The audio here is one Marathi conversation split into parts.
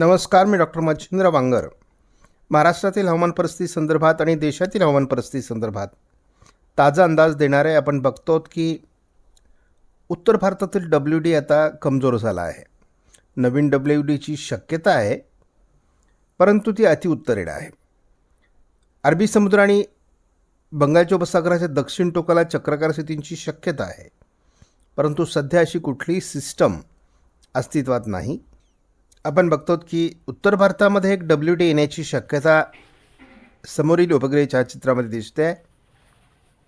नमस्कार मी डॉक्टर मच्छिंद्र वांगर. महाराष्ट्रातील हवामान परिस्थिती संदर्भात आणि देशातील हवामान परिस्थिती संदर्भात ताजा अंदाज देणारे आपण बघतो की उत्तर भारतातील डब्ल्यू डी आता कमजोर झाला आहे. नवीन डब्ल्यू डीची शक्यता आहे परंतु ती अतिउत्तरेड आहे. अरबी समुद्र आणि बंगालच्या उपसागराच्या दक्षिण टोकाला चक्राकार स्थितींची शक्यता आहे परंतु सध्या अशी कुठलीही सिस्टम अस्तित्वात नाही. आपण बघतो की उत्तर भारतामध्ये एक डब्ल्यू डी येण्याची शक्यता समोरील उपग्रह छायाचित्रामध्ये दिसते.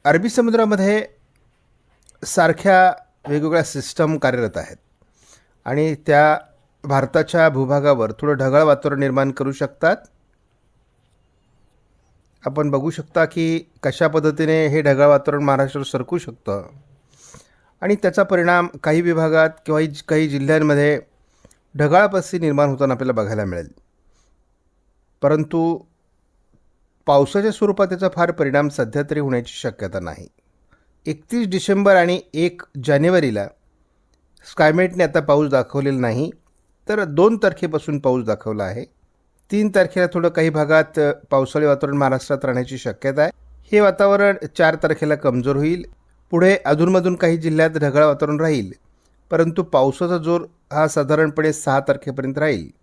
अरबी समुद्रामध्ये सारख्या वेगवेगळ्या सिस्टम कार्यरत आहेत. आणि त्या भारताच्या भूभागावर थोडं ढगाळ वातावरण निर्माण करू शकतात. आपण बघू शकता की कशा पद्धतीने हे ढगाळ वातावरण महाराष्ट्रावर सरकू शकतं. आणि त्याचा परिणाम काही विभागात किंवा काही जिल्ह्यांमध्ये ढगाळ निर्माण होताना आपल्याला बघायला मिळेल. परंतु पावसाच्या स्वरूपात त्याचा फार परिणाम सध्या तरी होण्याची शक्यता नाही. एकतीस डिसेंबर आणि एक जानेवारीला स्कायमेटने आता पाऊस दाखवलेला नाही तर दोन तारखेपासून पाऊस दाखवला आहे. तीन तारखेला थोडं काही भागात पावसाळी वातावरण महाराष्ट्रात राहण्याची शक्यता आहे. हे वातावरण चार तारखेला कमजोर होईल. पुढे अधूनमधून काही जिल्ह्यात ढगाळ वातावरण राहील. परंतु पावसाचा जोर हा साधारणपणे सहा तारखेपर्यंत राहील.